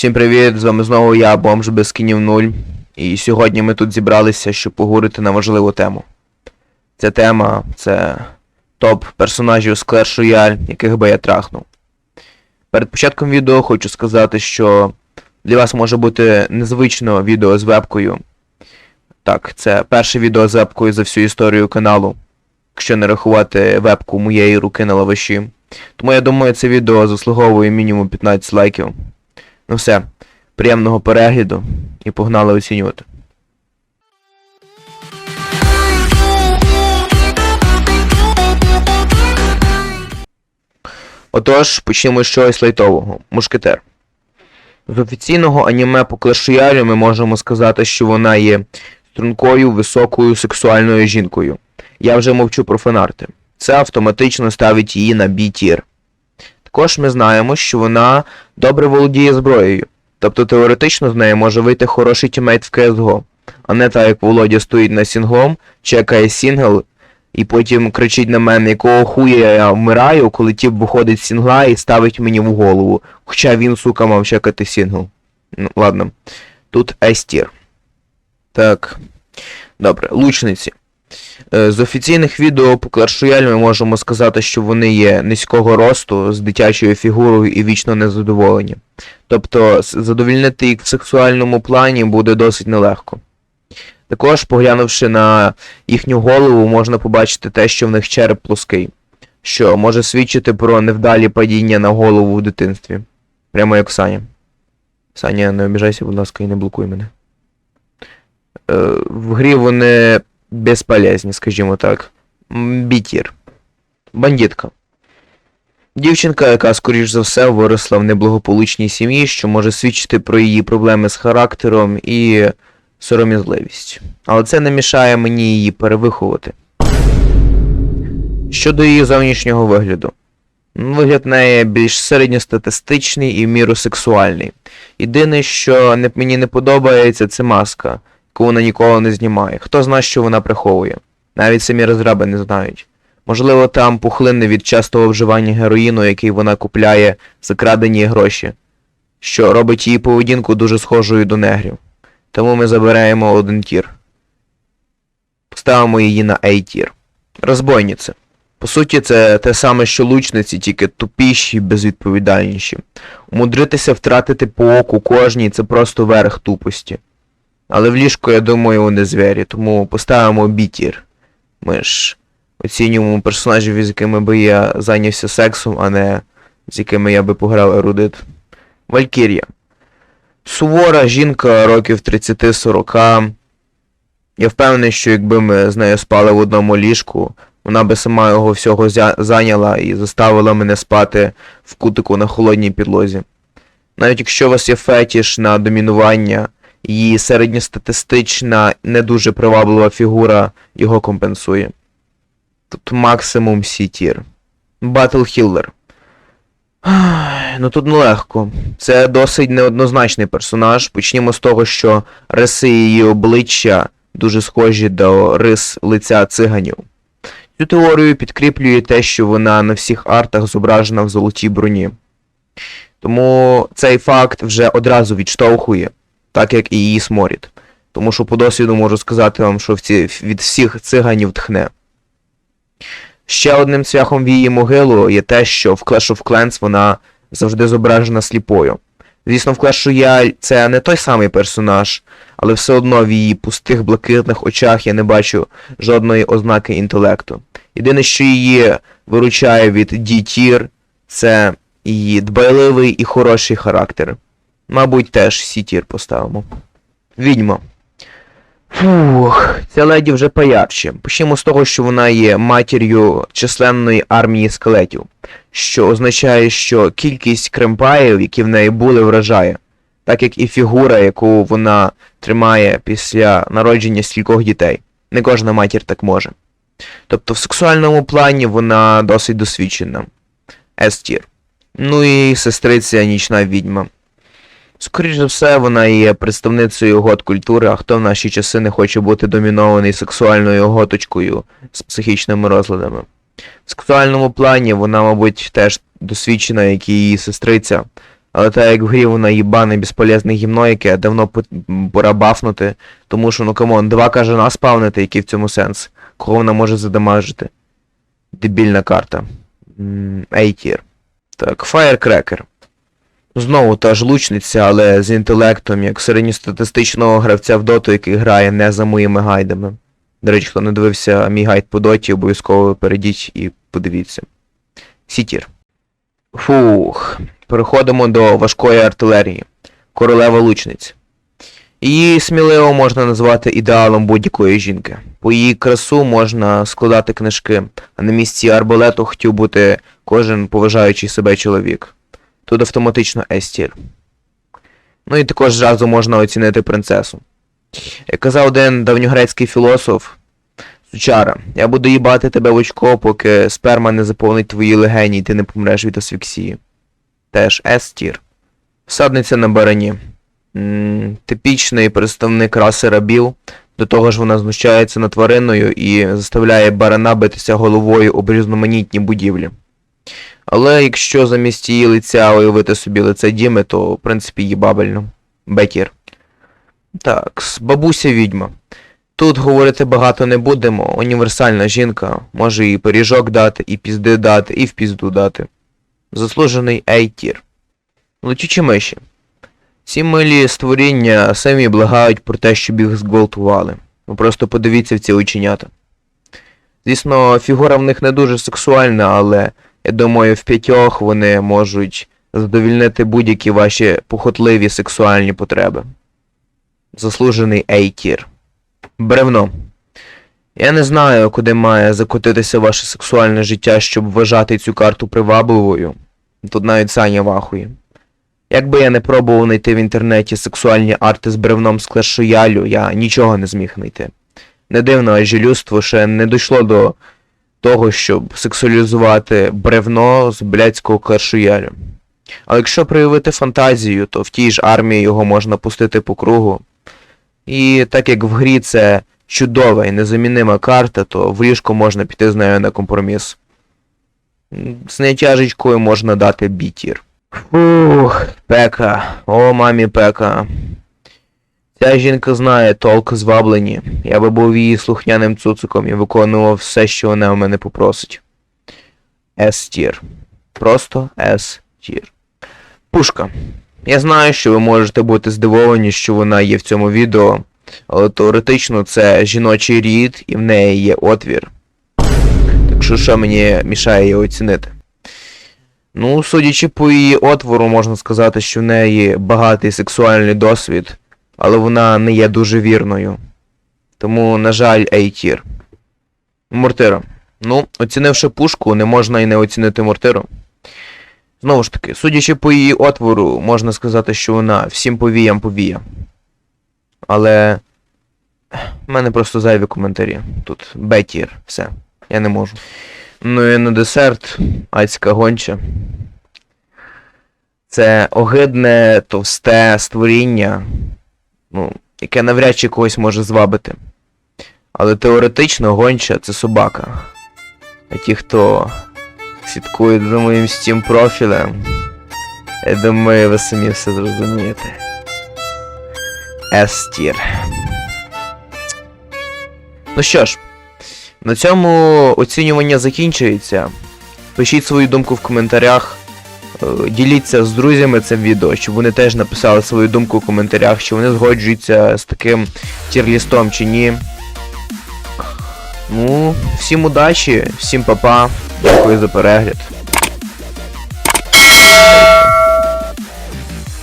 Всім привіт! З вами знову я, бомж без скінів 0. І сьогодні ми тут зібралися, щоб поговорити на важливу тему. Ця тема це топ персонажів з Clash Royale, яких би я трахнув. Перед початком відео хочу сказати, що для вас може бути незвично відео з вебкою. Так, це перше відео з вебкою за всю історію каналу, якщо не рахувати вебку моєї руки на лаваші. Тому я думаю, це відео заслуговує мінімум 15 лайків. Ну все, приємного перегляду і погнали оцінювати. Отож, почнемо з чогось лайтового. Мушкетер. З офіційного аніме по Clash ми можемо сказати, що вона є стрункою, високою сексуальною жінкою. Я вже мовчу про фанарти. Це автоматично ставить її на B-тір. Також ми знаємо, що вона добре володіє зброєю. Тобто теоретично з неї може вийти хороший тімейт в CSGO. А не так, як Володя стоїть на сінглом, чекає сінгл, і потім кричить на мене, якого хуя я вмираю, коли тіп виходить з сінгла і ставить мені в голову. Хоча він, сука, мав чекати сінгл. Ну, ладно. Тут S-тір. Так. Добре, лучниці. Е, З офіційних відео по Clash ми можемо сказати, що вони є низького росту, з дитячою фігурою і вічно незадоволені. Тобто задовільнити їх в сексуальному плані буде досить нелегко. Також, поглянувши на їхню голову, можна побачити те, що в них череп плоский, що може свідчити про невдалі падіння на голову в дитинстві. Прямо як Саня. Саня, не обіжайся, будь ласка, і не блокуй мене. Е, в грі вони безполезні, скажімо так. Бітір. Бандитка. Дівчинка, яка, скоріш за все, виросла в неблагополучній сім'ї, що може свідчити про її проблеми з характером і сором'язливість. Але це не мішає мені її перевиховувати. Щодо її зовнішнього вигляду. Вигляд неї більш середньостатистичний і в міру сексуальний. Єдине, що мені не подобається, це маска, яку вона ніколи не знімає. Хто знає, що вона приховує? Навіть самі розраби не знають. Можливо, там пухлини від частого вживання героїну, який вона купляє за крадені гроші, що робить її поведінку дуже схожою до негрів. Тому ми забираємо один тір. Поставимо її на A-тір. Розбойниці. По суті, це те саме, що лучниці, тільки тупіші і безвідповідальніші. Умудритися втратити по оку кожній це просто верх тупості. Але в ліжку, я думаю, вони звірі, тому поставимо бітір. Ми ж оцінюємо персонажів, з якими би я зайнявся сексом, а не з якими я би пограв ерудит. Валькірія. Сувора жінка років 30-40. Я впевнений, що якби ми з нею спали в одному ліжку, вона би сама його всього зайняла і заставила мене спати в кутику на холодній підлозі. Навіть якщо у вас є фетіш на домінування, її середньостатистична, не дуже приваблива фігура його компенсує. Тут максимум сі-тір. Батл. Ну тут нелегко. Це досить неоднозначний персонаж. Почнімо з того, що риси її обличчя дуже схожі до рис лиця циганів. Цю теорію підкріплює те, що вона на всіх артах зображена в золотій броні. Тому цей факт вже одразу відштовхує, так як і її сморід. Тому що по досвіду можу сказати вам, що від всіх циганів тхне. Ще одним цвяхом в її могилу є те, що в Clash of Clans вона завжди зображена сліпою. Звісно, в Clash Royale це не той самий персонаж, але все одно в її пустих блакитних очах я не бачу жодної ознаки інтелекту. Єдине, що її виручає від D-Tier, це її дбайливий і хороший характер. Мабуть, теж C-Tier поставимо. Відьма. Фух, ця леді вже поярче. Почнемо з того, що вона є матір'ю численної армії скелетів, що означає, що кількість кремпаїв, які в неї були, вражає, так як і фігура, яку вона тримає після народження стількох дітей. Не кожна матір так може. Тобто в сексуальному плані вона досить досвідчена. Естір. Ну і сестриця нічна відьма. Скоріше все, вона є представницею гот культури, а хто в наші часи не хоче бути домінований сексуальною готочкою з психічними розладами. В сексуальному плані вона, мабуть, теж досвідчена, як і її сестриця, Але так як в грі вона їбане безполезне гімно, яке давно пора бафнути, тому що, ну камон, два кажана спавнити, який в цьому сенс. Кого вона може задамажити? Дебільна карта. A-tier. Так, Firecracker. Знову та ж лучниця, але з інтелектом, як середньостатистичного гравця в доту, який грає не за моїми гайдами. До речі, хто не дивився мій гайд по доті, обов'язково перейдіть і подивіться. Сітір. Фух. Переходимо до важкої артилерії. Королева лучниць. Її сміливо можна назвати ідеалом будь-якої жінки. По її красу можна складати книжки, а на місці арбалету хотів бути кожен поважаючий себе чоловік. Тут автоматично S-тір. Ну і також зразу можна оцінити принцесу. Як казав один давньогрецький філософ, Сучара, я буду їбати тебе в очко, поки сперма не заповнить твої легені і ти не помреш від асфіксії. Теж S-тір. Всадниця на барані. Типічний представник раси рабів. До того ж вона знущається над твариною і заставляє барана битися головою об різноманітні будівлі. Але якщо замість її лиця уявити собі лице Діми, то в принципі їбабельно. Бетір. Так, бабуся відьма. Тут говорити багато не будемо. Універсальна жінка може і пиріжок дати, і пізди дати, і в пізду дати. Заслужений A-тір. Летючі миші. Ці милі створіння самі благають про те, щоб їх зґвалтували. Ви просто подивіться в ці оченята. Звісно, фігура в них не дуже сексуальна, але я думаю, в п'ятьох вони можуть задовільнити будь-які ваші похотливі сексуальні потреби. Заслужений A-тір. Бревно. Я не знаю, куди має закотитися ваше сексуальне життя, щоб вважати цю карту привабливою. Тут навіть Саня вахує. Якби я не пробував знайти в інтернеті сексуальні арти з бревном з Royale, я нічого не зміг знайти. Не дивно, адже людство ще не дійшло до того, щоб сексуалізувати бревно з блядського Royale. Але якщо проявити фантазію, то в тій ж армії його можна пустити по кругу. І так як в грі це чудова і незамінима карта, то в ліжко можна піти з нею на компроміс. З нетяжечкою можна дати бітір. Фух, пека. О, мамі пека. Ця жінка знає толк зваблені. Я би був її слухняним цуциком і виконував все, що вона в мене попросить. С-тір. Просто С-тір. Пушка. Я знаю, що ви можете бути здивовані, що вона є в цьому відео, але теоретично це жіночий рід і в неї є отвір. Так що що мені мішає її оцінити? Ну, судячи по її отвору, можна сказати, що в неї багатий сексуальний досвід, але вона не є дуже вірною. Тому, на жаль, A-тір. Мортира. Ну, оцінивши пушку, не можна і не оцінити мортиру. Знову ж таки, судячи по її отвору, можна сказати, що вона всім повіям повія. Але. в мене просто зайві коментарі. Тут бетір, все. Я не можу. Ну і на десерт, ацька гонча. Це огидне, товсте створіння, ну, яке навряд чи когось може звабити. Але теоретично гонча це собака. А ті, хто слідкують за моїм Steam профілем, я думаю, ви самі все зрозумієте. S-тір. Ну що ж, на цьому оцінювання закінчується. Пишіть свою думку в коментарях. Е, Діліться з друзями цим відео, щоб вони теж написали свою думку в коментарях, чи вони згоджуються з таким тірлістом чи ні. Ну, всім удачі, всім па-па, дякую за перегляд.